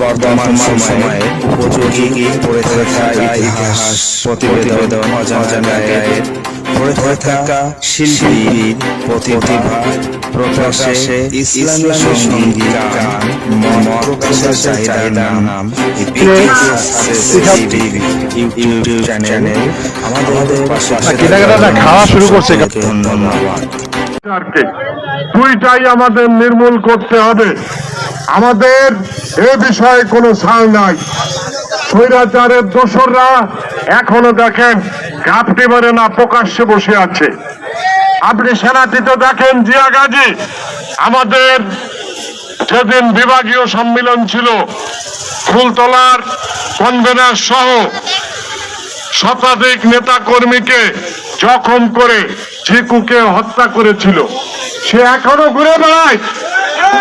বর্তমান সময়ে উপযোগী পড়ে থাকা ইতিহাস প্রতিবেদন অজানা গায়ের পড়ে থাকা শিল্পী প্রতিভা প্রকাশে ইসলামী সংগীত গান মন প্রকাশের চাহিদা নাম ইউটিউব চ্যানেল আমাদের পাশে খাওয়া শুরু করছে। ধন্যবাদ। সরকারকে। দুইটাই আমাদের নির্মূল করতে হবে। আমাদের এ বিষয়ে কোনো ছাড় নাই। স্বৈরাচারের দোসররা এখনও দেখেন ঘাপটি মেরে না প্রকাশ্যে বসে আছে। আপনি সেনাটিতে দেখেন জিয়া গাজী, আমাদের সেদিন বিভাগীয় সম্মেলন ছিল, ফুলতলার কনভেনার সহ শতাধিক নেতা কর্মীকে জখম করে ঝিকুকে হত্যা করেছিল। সে এখনও ঘুরে বেড়ায়।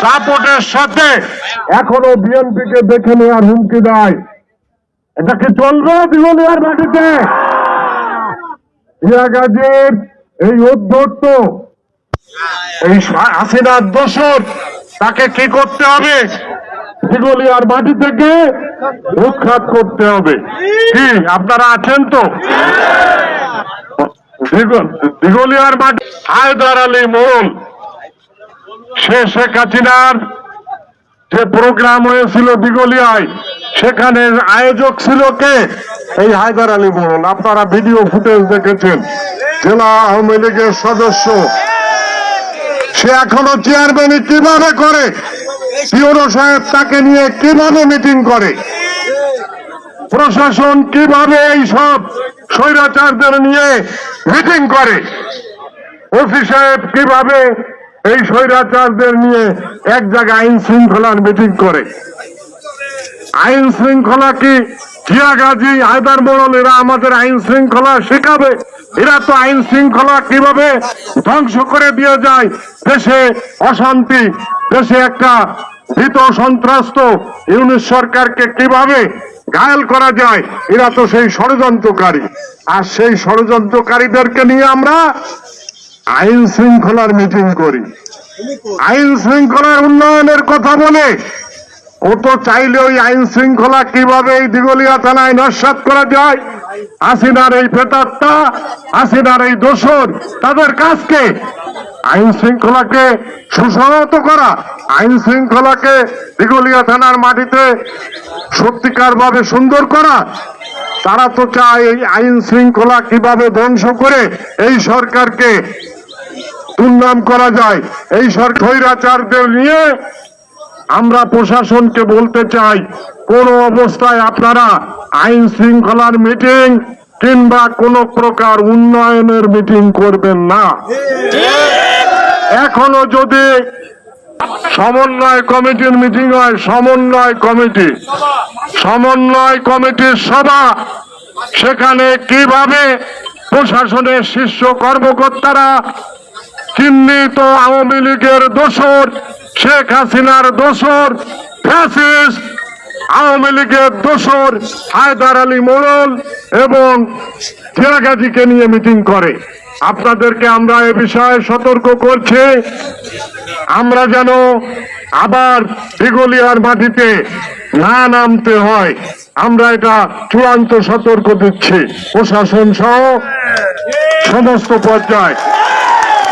দাপটের সাথে এখনও বিএনপি কে দেখে নেওয়ার হুমকি দেয়। এটা কি চলবে দিগুলিয়ার মাটিতে? ইয়া গাজীর এই উদ্ধত্ত এই হাসিনার দোষর, তাকে কি করতে হবে? দিগুলিয়ার মাটি থেকে উৎখাত করতে হবে। কি, আপনারা আছেন তো? দিগলিয়ার মাটি হায়দার আলী মোড়ল সে শেখ হাসিনার যে প্রোগ্রাম হয়েছিল দিগলিয়ায় সেখানে আয়োজক ছিল কে? এই হায়দার আলী মোড়ল আপনারা ভিডিও ফুটেজ দেখেছেন। জেলা আওয়ামী লীগের সদস্য। সে এখনও চেয়ারম্যান কীভাবে করে? পিওরো সাহেব তাকে নিয়ে কীভাবে মিটিং করে? প্রশাসন কীভাবে এই সব স্বৈরাচারদের নিয়ে মিটিং করে? ওসি সাহেব কীভাবে এই স্বৈরাচারদের নিয়ে এক জায়গায় আইন শৃঙ্খলার মিটিং করে? আইন শৃঙ্খলা কি জিয়া গাজী, হায়দার মোড়ল, এরা আমাদের আইন শৃঙ্খলা শেখাবে? এরা তো আইন শৃঙ্খলা কীভাবে ধ্বংস করে দিয়ে যায়? দেশে অশান্তি, দেশে একটা ভীত সন্ত্রাস্ত ইউনিট সরকারকে কীভাবে ঘায়াল করা যায়, এরা তো সেই ষড়যন্ত্রকারী। আর সেই ষড়যন্ত্রকারীদেরকে নিয়ে আমরা আইন শৃঙ্খলার মিটিং করি। আইন শৃঙ্খলার উন্নয়নের কথা বলে ও তো চাইলে ওই আইন শৃঙ্খলা কীভাবে এই দিগলিয়া থানায় নস্বাত করা যায়? আসিনার এই প্রেতাত্মা আসিনার এই দোষর, তাদের কাজকে আইন শৃঙ্খলাকে সুসংহত করা, আইন শৃঙ্খলাকে দিগলিয়া থানার মাটিতে সত্যিকার ভাবে সুন্দর করা। তারা তো চায় এই আইন শৃঙ্খলা কীভাবে ধ্বংস করে এই সরকারকে দুর্নাম করা যায়। এই সরকার নিয়ে আমরা প্রশাসনকে বলতে চাই, কোন অবস্থায় আপনারা আইন শৃঙ্খলার মিটিং কিংবা কোন প্রকার উন্নয়নের মিটিং করবেন না। এখনও যদি সমন্বয় কমিটির মিটিং হয়, সমন্বয় কমিটি, সমন্বয় কমিটির সভা, সেখানে কীভাবে প্রশাসনের শীর্ষ কর্মকর্তারা চিহ্নিত আওয়ামী লীগের দোসর শেখ হাসিনার দোসর, ফ্যাসিস্ট, আওয়ামী লীগের দোসর হায়দার আলী মোড়ল এবং জিয়াগাজীকে নিয়ে মিটিং করে। আপনাদেরকে আমরা এ বিষয়ে সতর্ক করছি। আমরা যেন আবার দিগলিয়ার মাটিতে না নামতে হয়। আমরা এটা চূড়ান্ত সতর্ক দিচ্ছি। প্রশাসন সহ সমস্ত পর্যায়ে।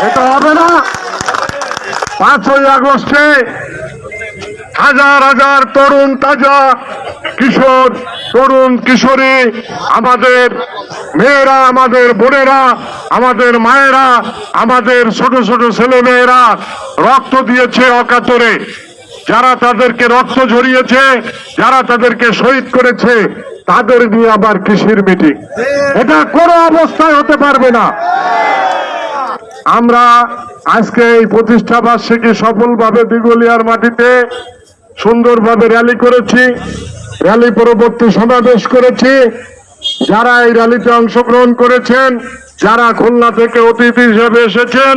এটা হবে না। পাঁচই আগস্টে হাজার হাজার তরুণ তাজা কিশোর, তরুণ কিশোরী, আমাদের মেয়েরা, আমাদের বোনেরা, আমাদের মায়েরা, আমাদের ছোট ছোট ছেলে মেয়েরা রক্ত দিয়েছে অকাতরে। যারা তাদেরকে রক্ত ঝরিয়েছে, যারা তাদেরকে শহীদ করেছে, তাদের নিয়ে আবার কৃষির মিটিং? এটা কোনো অবস্থায় হতে পারবে না। আমরা আজকে এই প্রতিষ্ঠা বার্ষিকী সফলভাবে দিগলিয়ার মাটিতে সুন্দরভাবে র্যালি করেছি। র্যালি পরবর্তী সমাবেশ করেছি। যারা এই র্যালিতে অংশগ্রহণ করেছেন, যারা খুলনা থেকে অতিথি হিসেবে এসেছেন,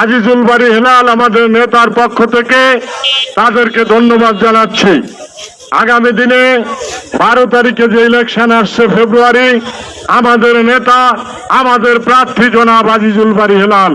আজিজুল বাড়ি হেলাল আমাদের নেতার পক্ষ থেকে তাদেরকে ধন্যবাদ জানাচ্ছি। আগামী দিনে বারো তারিখে যে ইলেকশন আসছে ফেব্রুয়ারি, আমাদের নেতা আমাদের প্রার্থী জনাব আজিজুল বাড়ি হেলাল।